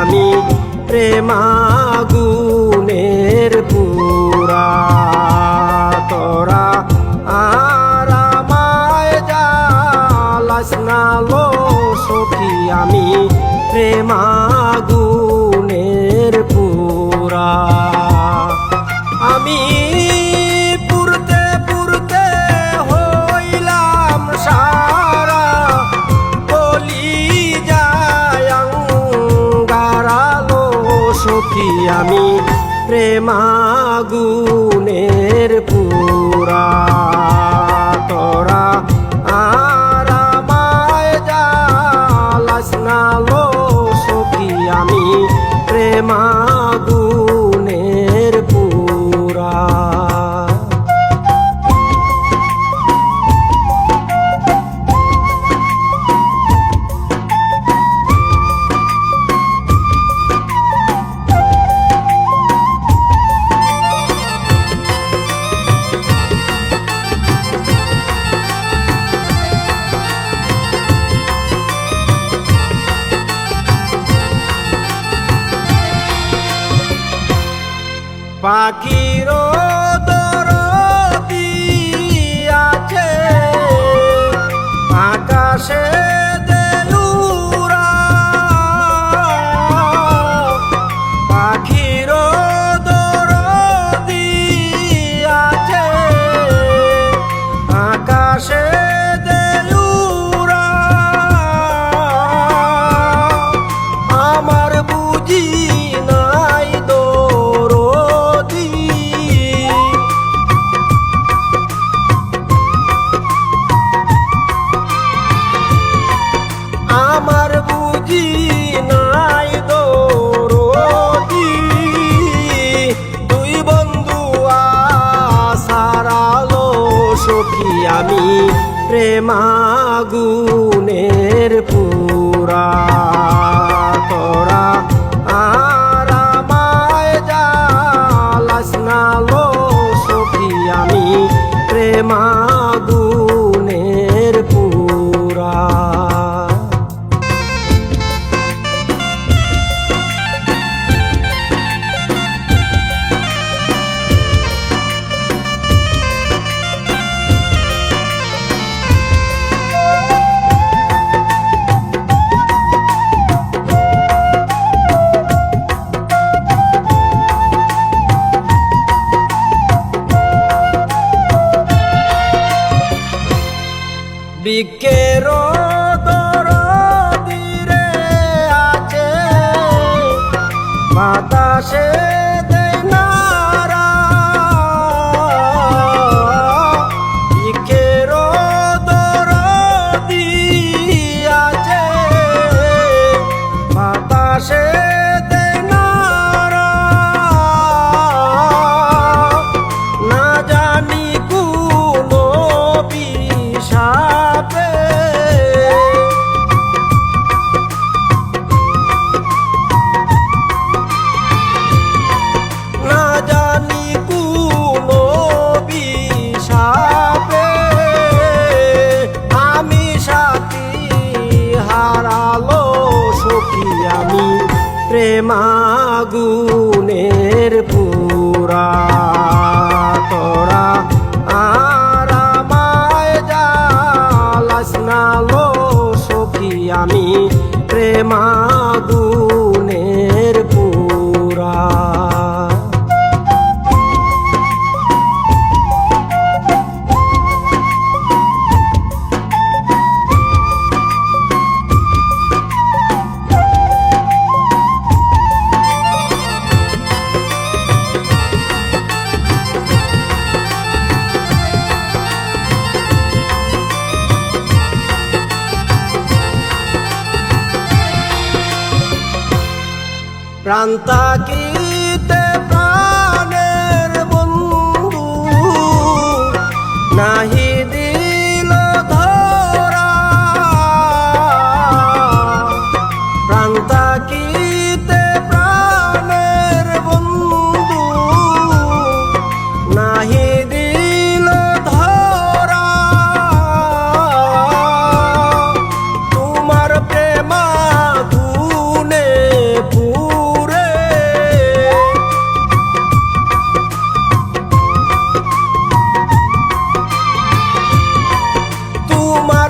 আমি প্রেমাগুনের পুরা তোরা আর আমায় আমি প্রেমাগুনের পুরা। আমি পুরা পাখির আছে। আকাশে পাখির আছে। আকাশে আমি প্রেমাগুনের পুরা তোরা বিকের বাতাসে আমি প্রেমাগুনের পুরা তোরা। আর আমায় লো সখী আমি প্রেমাগুনের প্রান্তাকিতে